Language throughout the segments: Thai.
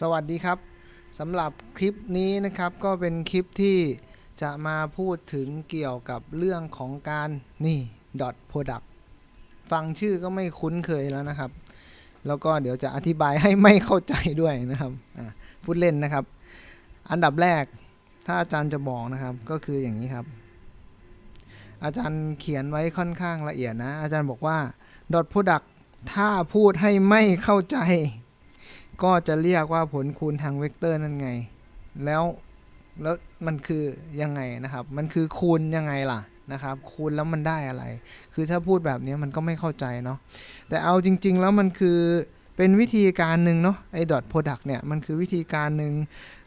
สวัสดีครับสำหรับคลิปนี้นะครับก็เป็นคลิปที่จะมาพูดถึงเกี่ยวกับเรื่องของการนี่ dot product ฟังชื่อก็ไม่คุ้นเคยแล้วนะครับ แล้วก็เดี๋ยวจะอธิบายให้ไม่เข้าใจด้วยนะครับพูดเล่นนะครับ อันดับแรกถ้าอาจารย์จะบอกนะครับก็คืออย่างนี้ครับ อาจารย์เขียนไว้ค่อนข้างละเอียดนะ อาจารย์บอกว่า dot product ถ้าพูดให้ไม่เข้าใจ ก็จะเรียกว่าผลคูณทางเวกเตอร์นั่นไง แล้วแล้วมันคือยังไงนะครับ มันคือคูณยังไงล่ะนะครับ คูณแล้วมันได้อะไร คือถ้าพูดแบบนี้มันก็ไม่เข้าใจเนาะ แต่เอาจริง ๆ แล้วมันคือเป็นวิธีการหนึ่งเนาะไอ้ dot product เนี่ยมันคือวิธีการหนึ่ง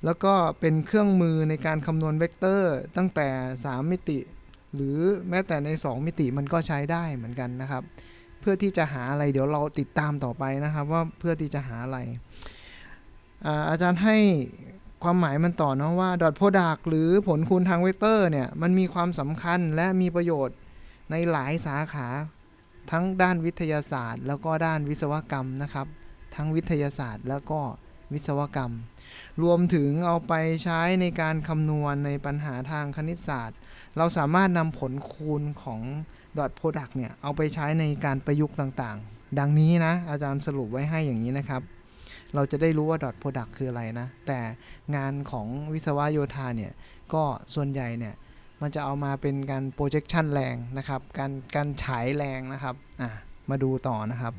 แล้วก็เป็นเครื่องมือในการคำนวณเวกเตอร์ตั้งแต่ 3 มิติ หรือแม้แต่ใน 2 มิติมันก็ใช้ได้เหมือนกันนะครับ พื่อที่จะหาอะไรเดี๋ยวเราติดตามต่อไปนะครับ ว่าเพื่อที่จะหาอะไรอาอาจารย์ให้ความหมายมันต่อเนาะว่า dot product หรือผลคูณทางเวกเตอร์เนี่ยมันมีความสำคัญและมีประโยชน์ในหลายสาขาทั้งด้านวิทยาศาสตร์ แล้วก็ด้านวิศวกรรมนะครับ ทั้งวิทยาศาสตร์ แล้วก็วิศวกรรม รวมถึงเอาไปใช้ในการคำนวณในปัญหาทางคณิตศาสตร์ เราสามารถนำผลคูณของ dot product เนี่ยเอาไปใช้ในการประยุกต์ต่างๆ ดังนี้นะ อาจารย์สรุปไว้ให้อย่างนี้นะครับ เราจะได้รู้ว่า dot product คืออะไรนะ แต่งานของวิศวโยธาเนี่ย ก็ส่วนใหญ่เนี่ย มันจะเอามาเป็นการ projection แรงนะครับ การการฉายแรงนะครับ อะ มาดูต่อนะครับ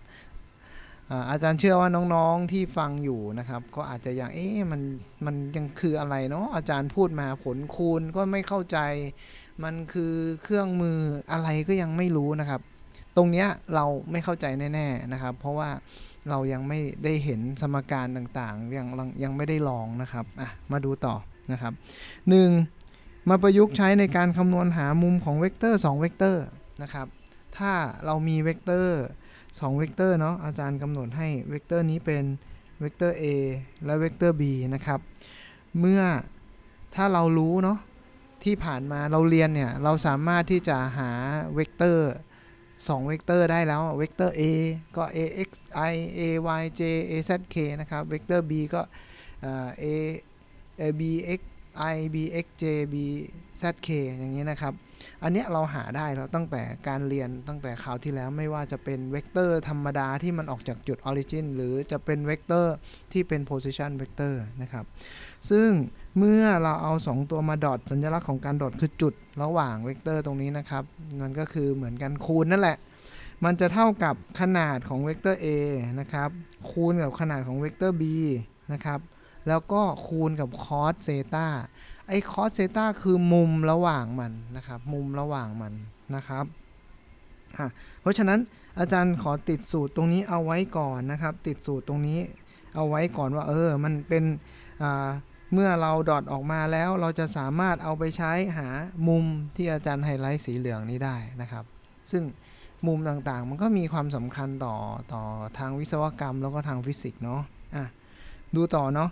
อาอาจารย์เชื่อว่าน้องๆที่ฟังอยู่นะครับ ก็อาจจะยังเอ๊ะมันมันยังคืออะไรเนาะอาจารย์พูดมาผลคูณก็ไม่เข้าใจ มันคือเครื่องมืออะไรก็ยังไม่รู้นะครับ ตรงเนี้ยเราไม่เข้าใจแน่ๆนะครับ เพราะว่าเรายังไม่ได้เห็นสมการต่างๆ ยังยังไม่ได้ลองนะครับอะมาดูต่อนะครับ 1. มาประยุกต์ใช้ในการคำนวณหามุมของเวกเตอร์2เวกเตอร์นะครับถ้าเรามีเวกเตอร์ 2เวกเตอร์เนาะอาจารย์กำหนดให้เวกเตอร์นี้เป็นเวกเตอร์ A และเวกเตอร์ B นะครับ เมื่อถ้าเรารู้เนาะที่ผ่านมาเราเรียนเนี่ย เราสามารถที่จะหาเวกเตอร์2เวกเตอร์ได้แล้ว เวกเตอร์ A ก็ ax i a y j a z k นะครับ เวกเตอร์ B ก็ a b x i b x j b z k อย่างนี้นะครับ อันเนี้ยเราหาได้แล้วตั้งแต่การเรียนตั้งแต่คราวที่แล้วไม่ว่าจะเป็นเวกเตอร์ธรรมดาที่มันออกจากจุด origin หรือจะเป็นเวกเตอร์ที่เป็น position vector นะครับ ซึ่งเมื่อเราเอา 2 ตัวมาดอทสัญลักษณ์ของการดอทคือจุดระหว่างเวกเตอร์ตรงนี้นะครับ มันก็คือเหมือนกันคูณนั่นแหละ มันจะเท่ากับขนาดของเวกเตอร์ A นะครับคูณกับขนาดของเวกเตอร์ B นะครับแล้วก็คูณกับคอสเซตา ไอ้คอสเซต้าคือมุมระหว่างมันนะครับ มุมระหว่างมันนะครับอะเพราะฉะนั้นอาจารย์ขอติดสูตรตรงนี้เอาไว้ก่อนนะครับ ติดสูตรตรงนี้เอาไว้ก่อนว่า เออ มันเป็นอ่าเมื่อเราดอทออกมาแล้วเราจะสามารถเอาไปใช้หามุมที่อาจารย์ไฮไลท์สีเหลืองนี้ได้นะครับ ซึ่งมุมต่างๆ มันก็มีความสำคัญต่อต่อทางวิศวกรรมแล้วก็ทางฟิสิกส์เนาะอะดูต่อเนาะ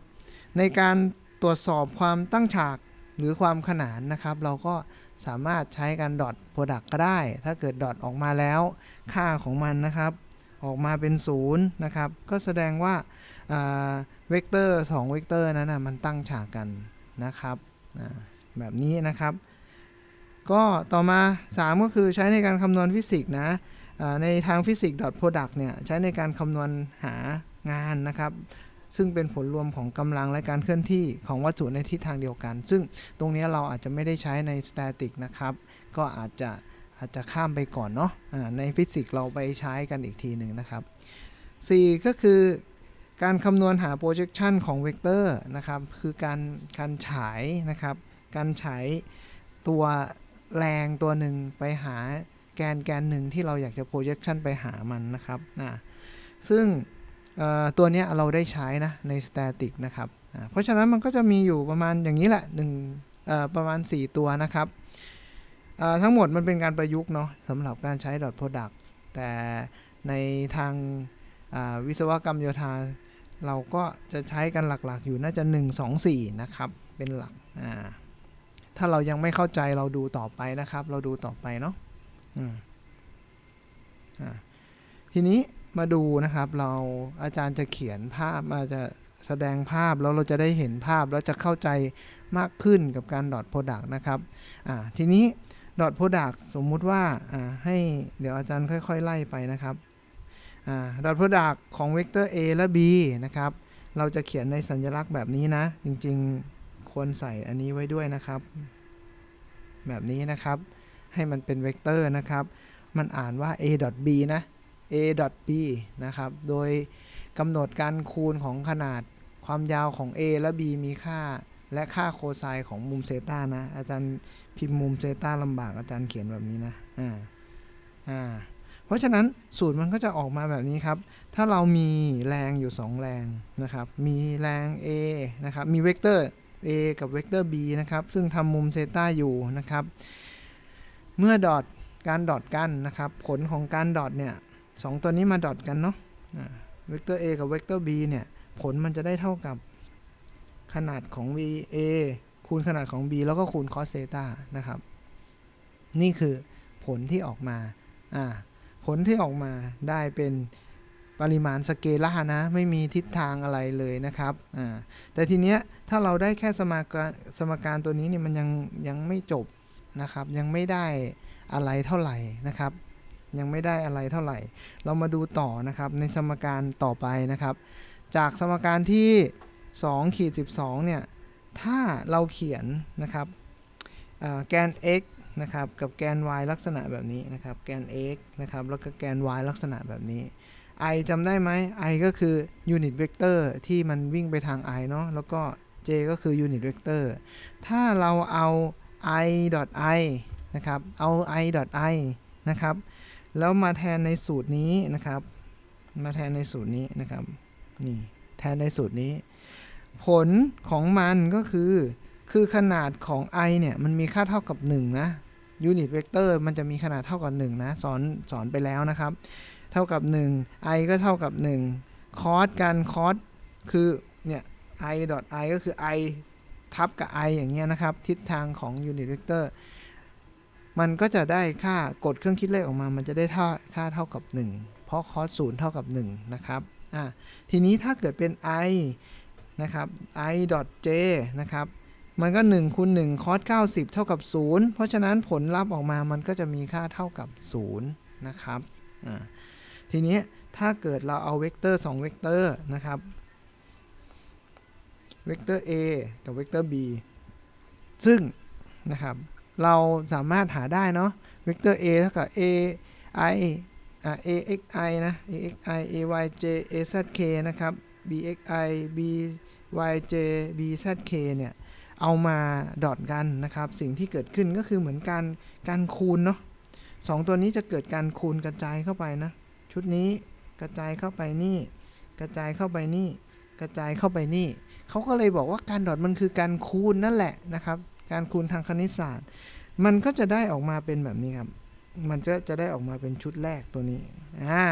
ในการตรวจสอบความตั้งฉาก หรือความขนานนะครับ เราก็สามารถใช้การดอทโปรดักก็ได้ ถ้าเกิดดอทออกมาแล้วค่าของมันนะครับ ออกมาเป็นศูนย์นะครับ ก็แสดงว่าเวกเตอร์2เวกเตอร์นั้นนะมันตั้งฉากกันนะครับแบบนี้นะครับ ก็ต่อมา 3 ก็คือใช้ในการคำนวณฟิสิกส์นะในทางฟิสิกส์ dot product เนี่ยใช้ในการคำนวณหางานนะครับ ซึ่งเป็นผลรวมของกำลังและการเคลื่อนที่ของวัตถุในทิศทางเดียวกัน ซึ่งตรงนี้เราอาจจะไม่ได้ใช้ใน static นะครับ ก็อาจจะอาจจะข้ามไปก่อนเนาะอ่าในฟิสิกส์เราไปใช้กันอีกทีหนึ่งนะครับ 4 ก็คือการคำนวณหา projection ของเวกเตอร์นะครับ คือการการฉายนะครับ การฉายตัวแรงตัวหนึ่งไปหาแกนแกนหนึ่งที่เราอยากจะ projection ไปหามันนะครับซึ่ง ตัวนี้เราได้ใช้นะใน static นะครับเพราะฉะนั้นมันก็จะมีอยู่ประมาณอย่างนี้แหละหนึ่งประมาณ 4 ตัวนะครับทั้งหมดมันเป็นการประยุกต์เนาะสำหรับการใช้ dot product แต่ในทางวิศวกรรมโยธา เราก็จะใช้กันหลักๆ อยู่น่าจะ 1 2 4 นะครับ เป็นหลักถ้าเรายังไม่เข้าใจเราดูต่อไปนะครับ เราดูต่อไปเนาะทีนี้ มาดูนะครับ เราอาจารย์จะเขียนภาพมาจะแสดงภาพแล้วเราจะได้เห็นภาพแล้วจะเข้าใจมากขึ้นกับการดอทโปรดักต์นะครับทีนี้ดอทโปรดักต์สมมุติว่าอ่าให้เดี๋ยวอาจารย์ค่อย ๆ ไล่ไปนะครับดอทโปรดักต์ของเวกเตอร์ A และ B นะครับ เราจะเขียนในสัญลักษณ์แบบนี้นะ จริงๆควรใส่อันนี้ไว้ด้วยนะครับ แบบนี้นะครับ ให้มันเป็นเวกเตอร์นะครับ มันอ่านว่า a.b นะ a.b นะครับ โดยกำหนดการคูณของขนาดความยาวของ a และ b มีค่า และค่าโคไซน์ของมุมเซตานะ อาจารย์พิมพ์มุมเซตาลำบากอาจารย์เขียนแบบนี้นะ อ่า อ่า เพราะฉะนั้นสูตรมันก็จะออกมาแบบนี้ครับ ถ้าเรามีแรงอยู่ 2 แรงนะครับ มีแรง a นะครับ มีเวกเตอร์ a กับเวกเตอร์ b นะครับ ซึ่งทำมุมเซตาอยู่นะครับ เมื่อดอทการดอทกันนะครับ ผลของการดอทเนี่ย สองตัวนี้มาดอทกันเนาะเวกเตอร์ a กับเวกเตอร์ b เนี่ย ผลมันจะได้เท่ากับขนาดของ v a คูณขนาดของ b แล้วก็คูณ cos เซตานะครับ นี่คือผลที่ออกมาอ่าผลที่ออกมาได้เป็นปริมาณสเกลานะ ไม่มีทิศทางอะไรเลยนะครับอ่าแต่ทีเนี้ยถ้าเราได้แค่สมการสมการตัวนี้เนี่ยมันยังยังไม่จบนะครับ ยังไม่ได้อะไรเท่าไหร่นะครับ ยังไม่ได้อะไรเท่าไหร่ เรามาดูต่อนะครับในสมการต่อไปนะครับ จากสมการที่2ขีด12เนี่ยถ้าเราเขียนนะครับแกน x นะครับกับแกน y ลักษณะแบบนี้นะครับแกน x นะครับแล้วก็แกน y ลักษณะแบบนี้ i จำได้ไหม i ก็คือยูนิตเวกเตอร์ที่มันวิ่งไปทาง i เนาะแล้วก็ j ก็คือยูนิตเวกเตอร์ถ้าเราเอา i i นะครับเอา i i นะครับ แล้วมาแทนในสูตรนี้นะครับ มาแทนในสูตรนี้นะครับ นี่แทนในสูตรนี้ ผลของมันก็คือ คือขนาดของ i เนี่ยมันมีค่าเท่ากับ 1 นะยูนิตเวกเตอร์มันจะมีขนาดเท่ากับ 1 นะ สอนสอนไปแล้วนะครับ เท่ากับ 1 i ก็เท่ากับ 1 คอสกันคอสคือเนี่ย i dot i ก็คือ i ทับกับ i อย่างเงี้ยนะครับ ทิศทางของยูนิตเวกเตอร์ มันก็จะได้ค่ากดเครื่องคิดเลขออกมา มันจะได้ค่าค่าเท่ากับ 1 เพราะคอสศูนย์เท่ากับ 1 นะครับอ่าทีนี้ถ้าเกิดเป็น i นะครับ i j นะครับ มันก็1คูณ1คอส90 เท่ากับ 0 เพราะฉะนั้นผลลัพธ์ออกมามันก็จะมีค่าเท่ากับ 0 นะครับอ่าทีนี้ถ้าเกิดเราเอาเวกเตอร์2เวกเตอร์นะครับเวกเตอร์ a กับเวกเตอร์ b ซึ่งนะครับ เราสามารถหาได้เนาะเวกเตอร์ a เท่ากับ a i อ่า a x i นะ a x i a y j a z k นะครับ b x i b y j b z k เนี่ย เอามาดอทกันนะครับ สิ่งที่เกิดขึ้นก็คือเหมือนการการคูณเนาะสองตัวนี้จะเกิดการคูณกระจายเข้าไปนะ ชุดนี้กระจายเข้าไปนี่ กระจายเข้าไปนี่ กระจายเข้าไปนี่ เขาก็เลยบอกว่าการดอทมันคือการคูณนั่นแหละนะครับ การคูณทางคณิตศาสตร์ มันก็จะได้ออกมาเป็นแบบนี้ครับ มันจะจะได้ออกมาเป็นชุดแรกตัวนี้อ่า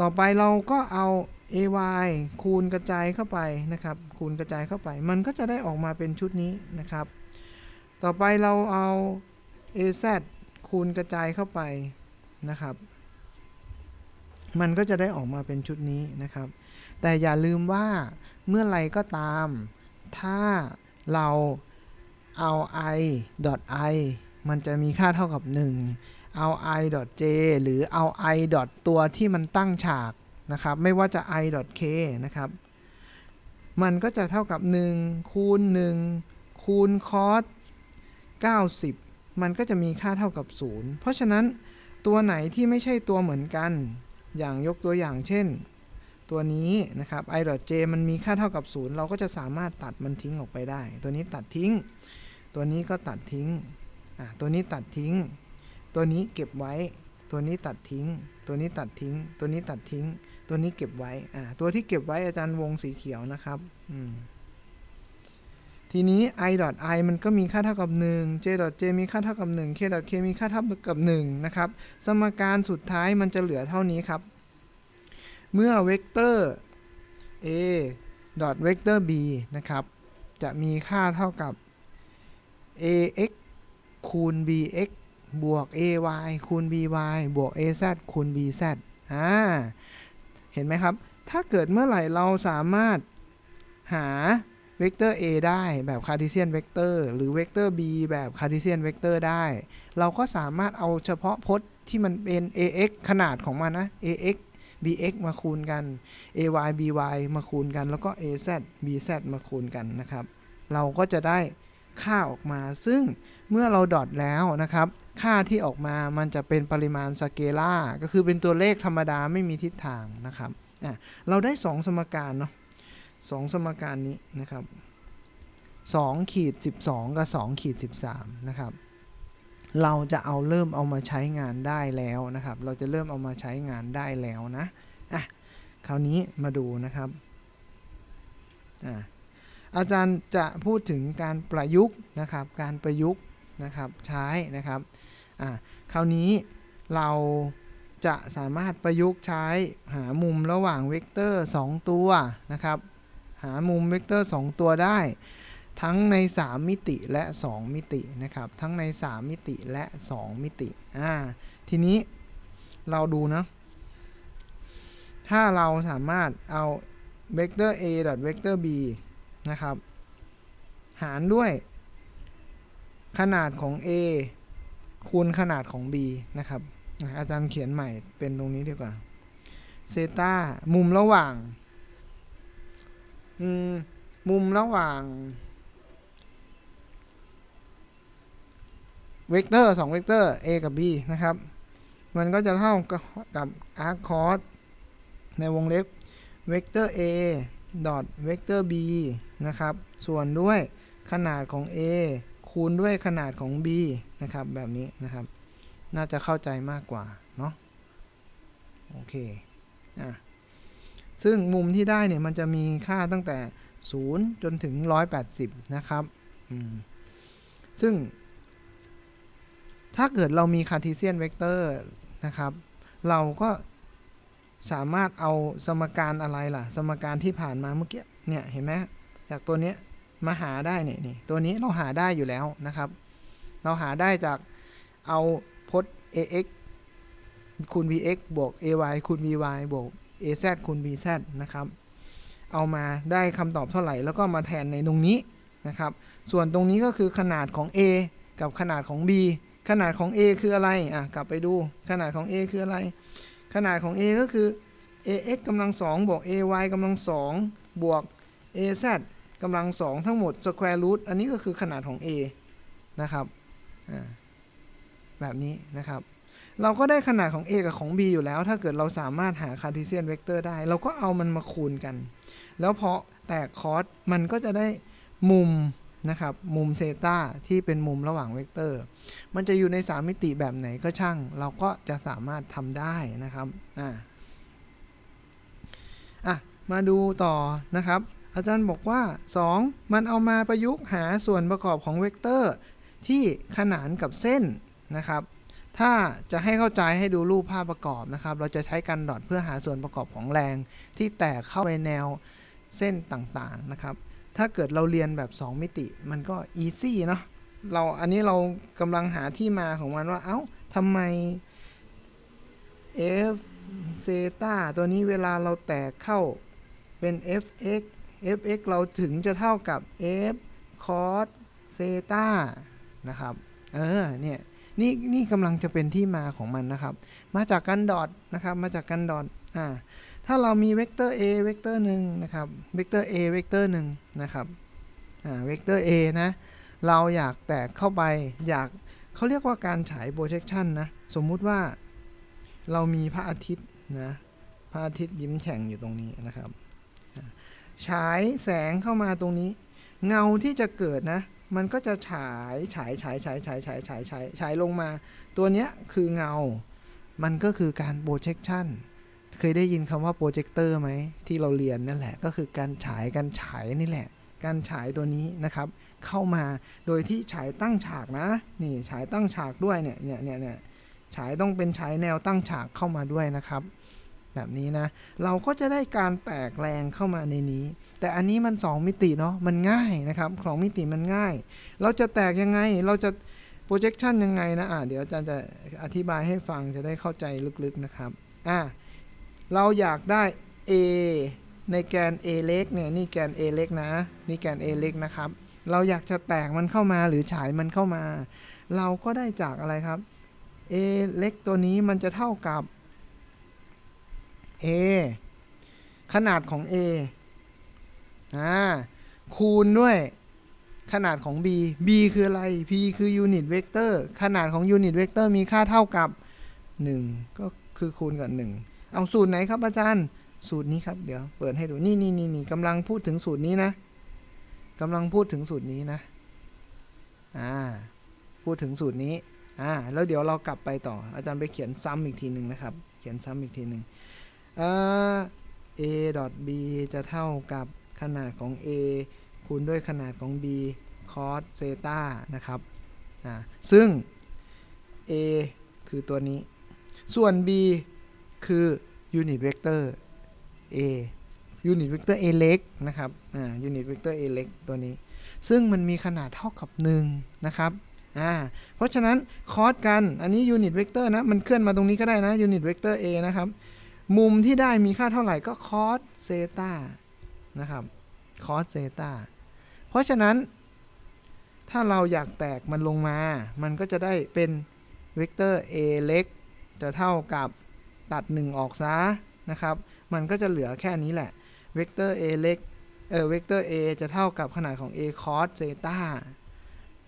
ต่อไปเราก็เอา ay คูณกระจายเข้าไปนะครับ คูณกระจายเข้าไป มันก็จะได้ออกมาเป็นชุดนี้นะครับ ต่อไปเราเอา az คูณกระจายเข้าไปนะครับ มันก็จะได้ออกมาเป็นชุดนี้นะครับ แต่อย่าลืมว่าเมื่อไรก็ตาม ถ้าเรา เอา i i มันจะมีค่าเท่ากับ 1 เอา i j หรือเอา i ตัวที่มันตั้งฉากนะครับ ไม่ว่าจะ i k นะครับ มันก็จะเท่ากับ 1 คูณ 1 คูณ cos 90 มันก็จะมีค่าเท่ากับ 0 เพราะฉะนั้นตัวไหนที่ไม่ใช่ตัวเหมือนกัน อย่างยกตัวอย่างเช่น ตัวนี้นะครับ i j มันมีค่าเท่ากับ 0 เราก็จะสามารถตัดมันทิ้งออกไปได้ ตัวนี้ตัดทิ้ง ตัวนี้ก็ตัดทิ้ง ตัวนี้ตัดทิ้ง ตัวนี้เก็บไว้ ตัวนี้ตัดทิ้ง ตัวนี้ตัดทิ้ง ตัวนี้ตัดทิ้ง ตัวนี้เก็บไว้ ตัวที่เก็บไว้อาจารย์วงสีเขียวนะครับ ทีนี้ i i มันก็มีค่าเท่ากับ 1 j j มีค่าเท่ากับ 1 k k มีค่าเท่ากับ 1 นะครับ สมการสุดท้ายมันจะเหลือเท่านี้ครับ เมื่อเวกเตอร์ a ดอทเวกเตอร์ b นะครับ จะมีค่าเท่ากับ ax คูณ bx บวก ay คูณ by บวก az คูณ bz อ่า เห็นไหมครับ ถ้าเกิดเมื่อไหร่เราสามารถหาเวกเตอร์ a ได้แบบคาร์ t เซียนเวกเตอร์หรือเวกเตอร์ b แบบคาร์ t เซียนเวกเตอร์ได้ เราก็สามารถเอาเฉพาะพจน์ที่มันเป็น ax ขนาดของมันนะ ax bx มาคูณกัน ay by มาคูณกัน แล้วก็ az bz มาคูณกันนะครับ เราก็จะได้ ค่าออกมา ซึ่งเมื่อเราดอทแล้วนะครับ ค่าที่ออกมามันจะเป็นปริมาณสเกลาก็คือเป็นตัวเลขธรรมดาไม่มีทิศทางนะครับอะเราได้ 2 สมการเนาะสองสมการนี้นะครับ2ขีด12 กับ2ขีด13 นะครับ เราจะเอาเริ่มเอามาใช้งานได้แล้วนะครับ เราจะเริ่มเอามาใช้งานได้แล้วนะอะคราวนี้มาดูนะครับอะ อาจารย์จะพูดถึงการประยุกต์นะครับ การประยุกต์นะครับใช้นะครับอะคราวนี้เราจะสามารถประยุกต์ใช้หามุมระหว่างเวกเตอร์ 2 ตัวนะครับ หามุมเวกเตอร์ 2 ตัวได้ ทั้งใน 3 มิติและ 2 มิตินะครับ ทั้งใน 3 มิติและ 2 มิติอ่าทีนี้เราดูนะถ้าเราสามารถเอาเวกเตอร์ a ดอทเวกเตอร์ b นะครับ หารด้วย ขนาดของ a คูณขนาดของ b นะครับอาจารย์เขียนใหม่เป็นตรงนี้ดีกว่าเซตามุมระหว่างอมุมระหว่าง เวกเตอร์2เวกเตอร์ a กับ b นะครับ มันก็จะเท่ากับกับ arc cos ในวงเล็บเวกเตอร์ a ดอทเวกเตอร์ b นะครับ ส่วนด้วยขนาดของ a คูณด้วยขนาดของ b นะครับ แบบนี้นะครับ น่าจะเข้าใจมากกว่า เนาะโอเคอะซึ่งมุมที่ได้เนี่ย มันจะมีค่าตั้งแต่ 0 จนถึง 180 นะครับอืมซึ่ง ถ้าเกิดเรามีคาร์ทีเซียนเวกเตอร์นะครับ เราก็ สามารถเอาสมการอะไรล่ะ สมการที่ผ่านมาเมื่อกี้เนี่ยเห็นไหมจากตัวเนี้ยมาหาได้เนี่ยนี่ตัวนี้เราหาได้อยู่แล้วนะครับ เราหาได้จากเอาพจน์ ax คูณ bx บวก ay คูณ by บวก az คูณ bz นะครับ เอามาได้คำตอบเท่าไหร่ แล้วก็มาแทนในตรงนี้นะครับ ส่วนตรงนี้ก็คือขนาดของ a กับขนาดของ b ขนาดของ a คืออะไรอะกลับไปดูขนาดของ a คืออะไร ขนาดของ a ก็คือ ax กำลังสองบวก ay กำลังสองบวก az กำลังสองทั้งหมด square root อันนี้ก็คือขนาดของ a นะครับแบบนี้นะครับ เราก็ได้ขนาดของ a กับของ b อยู่แล้ว ถ้าเกิดเราสามารถหาคาร์ทีเซียนเวกเตอร์ได้ เราก็เอามันมาคูณกัน แล้วพอแตกคอสมันก็จะได้มุม นะครับ มุมเซตาที่เป็นมุมระหว่างเวกเตอร์ มันจะอยู่ใน 3 มิติแบบไหนก็ช่าง เราก็จะสามารถทำได้นะครับ อ่าอะ มาดูต่อนะครับ อาจารย์บอกว่า 2 มันเอามาประยุกต์หาส่วนประกอบของเวกเตอร์ ที่ขนานกับเส้นนะครับถ้าจะให้เข้าใจให้ดูรูปภาพประกอบนะครับ เราจะใช้กันดอทเพื่อหาส่วนประกอบของแรงที่แตกเข้าไปแนวเส้นต่างๆนะครับ ถ้าเกิดเราเรียนแบบ 2 มิติมันก็ easy เนาะเราอันนี้เรากำลังหาที่มาของมันว่าเอ้าทำไม f เซตาตัวนี้เวลาเราแตกเข้าเป็น fx fx เราถึงจะเท่ากับ f cos เซตานะครับ เออ เนี่ย นี่ นี่กำลังจะเป็นที่มาของมันนะครับ มาจากกันดอทนะครับ มาจากกันดอท อ่าถ้าเรามีเวกเตอร์ a เวกเตอร์หนึ่งนะครับ เวกเตอร์ a เวกเตอร์หนึ่งนะครับ อ่า เวกเตอร์ a นะ เราอยากแตกเข้าไป อยากเขาเรียกว่าการฉาย projection นะ สมมุติว่าเรามีพระอาทิตย์นะ พระอาทิตย์ยิ้มแฉ่งอยู่ตรงนี้นะครับ ฉายแสงเข้ามาตรงนี้ เงาที่จะเกิดนะ มันก็จะฉาย ฉาย ฉาย ฉาย ฉาย ฉาย ฉาย ฉาย ฉายลงมา ตัวเนี้ยคือเงา มันก็คือการ projection เเคยได้ยินคำว่าโปรเจคเตอร์ไหมที่เราเรียนนั่นแหละ ก็คือการฉายการฉายนี่แหละ การฉายตัวนี้นะครับ เข้ามาโดยที่ฉายตั้งฉากนะ นี่ฉายตั้งฉากด้วยเนี่ยเนี่ยเนี่ยเนี่ยฉายต้องเป็นฉายแนวตั้งฉากเข้ามาด้วยนะครับ แบบนี้นะ เราก็จะได้การแตกแรงเข้ามาในนี้ แต่อันนี้มัน 2 มิติเนาะมันง่ายนะครับของมิติมันง่าย เราจะแตกยังไงเราจะ projection ยังไงนะอะเดี๋ยวอาจารย์จะอธิบายให้ฟังจะได้เข้าใจลึกๆนะครับอะ เราอยากได้ A ในแกน a เล็กเนี่ยนี่แกน a เล็กนะ นี่แกน a เล็กนะครับ เราอยากจะแตกมันเข้ามาหรือฉายมันเข้ามา เราก็ได้จากอะไรครับ a เล็กตัวนี้มันจะเท่ากับ a ขนาดของ a อ่าคูณด้วยขนาดของ b b คืออะไร p คือยูนิตเวกเตอร์ขนาดของยูนิตเวกเตอร์มีค่าเท่ากับ 1 ก็คือคูณกับ 1 เอาสูตรไหนครับอาจารย์ สูตรนี้ครับ เดี๋ยวเปิดให้ดูนี่นี่นี่นี่กำลังพูดถึงสูตรนี้นะกำลังพูดถึงสูตรนี้นะอ่าพูดถึงสูตรนี้อ่าแล้วเดี๋ยวเรากลับไปต่อ อาจารย์ไปเขียนซ้ำอีกทีหนึ่งนะครับ เขียนซ้ำอีกทีหนึ่งเอ่อ a dot b จะเท่ากับขนาดของ a คูณด้วยขนาดของ b cos เซตานะครับอ่าซึ่ง a คือตัวนี้ ส่วน b คือ unit vector a unit vector a เล็กนะครับ อ่า unit vector a เล็กตัวนี้ ซึ่งมันมีขนาดเท่ากับ 1 นะครับ อ่า เพราะฉะนั้นคอสกัน อันนี้ unit vector นะ มันเคลื่อนมาตรงนี้ก็ได้นะ unit vector a นะครับ มุมที่ได้มีค่าเท่าไหร่ก็คอสเซตานะครับ คอสเซตาเพราะฉะนั้น ถ้าเราอยากแตกมันลงมา มันก็จะได้เป็นเวกเตอร์ a เล็กจะเท่ากับ ตัด 1 ออกซะนะครับ มันก็จะเหลือแค่นี้แหละเวกเตอร์ a เล็กเออเวกเตอร์ a จะเท่ากับขนาดของ a cos เซต้า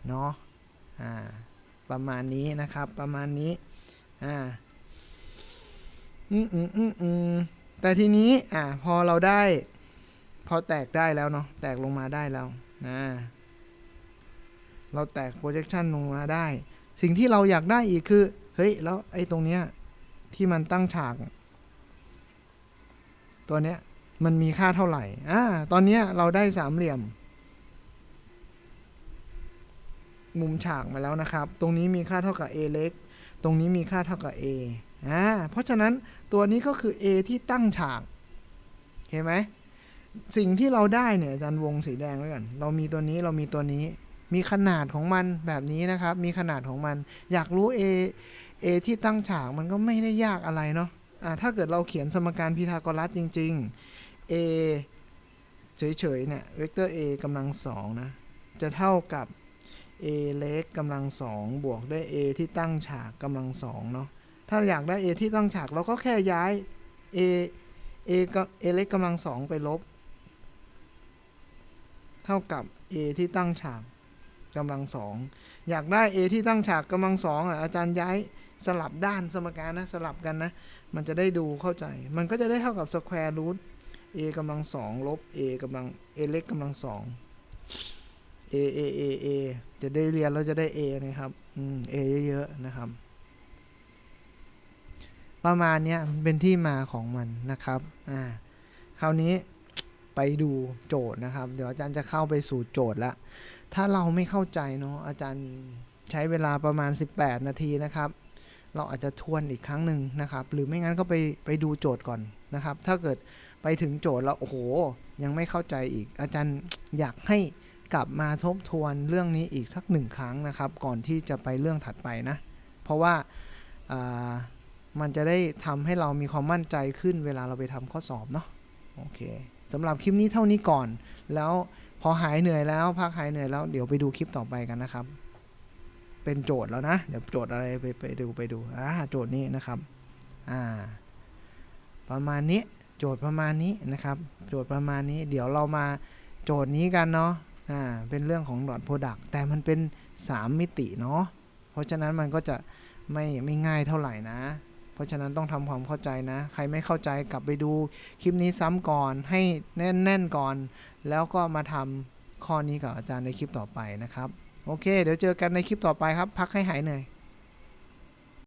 เนาะอ่าประมาณนี้นะครับประมาณนี้อ่าอืมอืมอืมอืมแต่ทีนี้อ่าพอเราได้ พอแตกได้แล้วเนาะแตกลงมาได้แล้วนะเราแตก projection ลงมาได้ สิ่งที่เราอยากได้อีกคือ เฮ้ย แล้วไอ้ตรงเนี้ย ที่มันตั้งฉาก ตัวเนี้ยมันมีค่าเท่าไหร่ อ่า ตอนเนี้ยเราได้สามเหลี่ยม มุมฉากมาแล้วนะครับ ตรงนี้มีค่าเท่ากับ a เล็ก ตรงนี้มีค่าเท่ากับ a อ่า เพราะฉะนั้นตัวนี้ก็คือ a ที่ตั้งฉากเห็นไหม สิ่งที่เราได้เนี่ยอาจารย์วงสีแดงไว้ก่อน เรามีตัวนี้เรามีตัวนี้ มีขนาดของมันแบบนี้นะครับ มีขนาดของมัน อยากรู้ a a ที่ตั้งฉากมันก็ไม่ได้ยากอะไรเนาะอ่าถ้าเกิดเราเขียนสมการพีทาโกรัสจริง ๆ a เฉยๆเนี่ยเวกเตอร์ a กำลังสองนะ จะเท่ากับ a เล็กกำลังสองบวกด้วย a ที่ตั้งฉากกำลังสองเนาะ ถ้าอยากได้ a ที่ตั้งฉากเราก็แค่ย้าย a a ก็ a เล็กกำลังสองไปลบ เท่ากับ a ที่ตั้งฉาก กำลังสองอยากได้ a ที่ตั้งฉากกำลังสองอะอาจารย์ย้ายสลับด้านสมการนะสลับกันนะ มันจะได้ดูเข้าใจ มันก็จะได้เท่ากับสแควร์รูท a กำลังสองลบ a กำลัง a เล็กกำลังสอง a a a a จะได้เรียนแล้วจะได้ a นะครับอืม a เยอะๆนะครับ ประมาณนี้มันเป็นที่มาของมันนะครับอ่าคราวนี้ไปดูโจทย์นะครับ เดี๋ยวอาจารย์จะเข้าไปสู่โจทย์ละ ถ้าเราไม่เข้าใจเนาะอาจารย์ใช้เวลาประมาณ 18 นาทีนะครับ เราอาจจะทวนอีกครั้งหนึ่งนะครับ หรือไม่งั้นก็ไปไปดูโจทย์ก่อนนะครับ ถ้าเกิดไปถึงโจทย์แล้วโอ้โห ยังไม่เข้าใจอีก อาจารย์อยากให้กลับมาทบทวนเรื่องนี้อีกสักหนึ่งครั้งนะครับ ก่อนที่จะไปเรื่องถัดไปนะ เพราะว่าอ่ามันจะได้ทำให้เรามีความมั่นใจขึ้นเวลาเราไปทำข้อสอบเนาะโอเคสำหรับคลิปนี้เท่านี้ก่อน แล้ว พอหายเหนื่อยแล้วพักหายเหนื่อยแล้วเดี๋ยวไปดูคลิปต่อไปกันนะครับ เป็นโจทย์แล้วนะ เดี๋ยวโจทย์อะไรไปไปดูไปดูอ่าโจทย์นี้นะครับอ่าประมาณนี้โจทย์ประมาณนี้นะครับ โจทย์ประมาณนี้ เดี๋ยวเรามาโจทย์นี้กันเนาะอ่าเป็นเรื่องของดอทโปรดักแต่มันเป็น 3 มิติเนาะเพราะฉะนั้นมันก็จะไม่ไม่ง่ายเท่าไหร่นะ เพราะฉะนั้นต้องทำความเข้าใจนะ ใครไม่เข้าใจกลับไปดูคลิปนี้ซ้ำก่อนให้แน่นๆก่อน แล้วก็มาทำข้อนี้กับอาจารย์ในคลิปต่อไปนะครับ โอเค เดี๋ยวเจอกันในคลิปต่อไปครับ พักให้หายเหนื่อย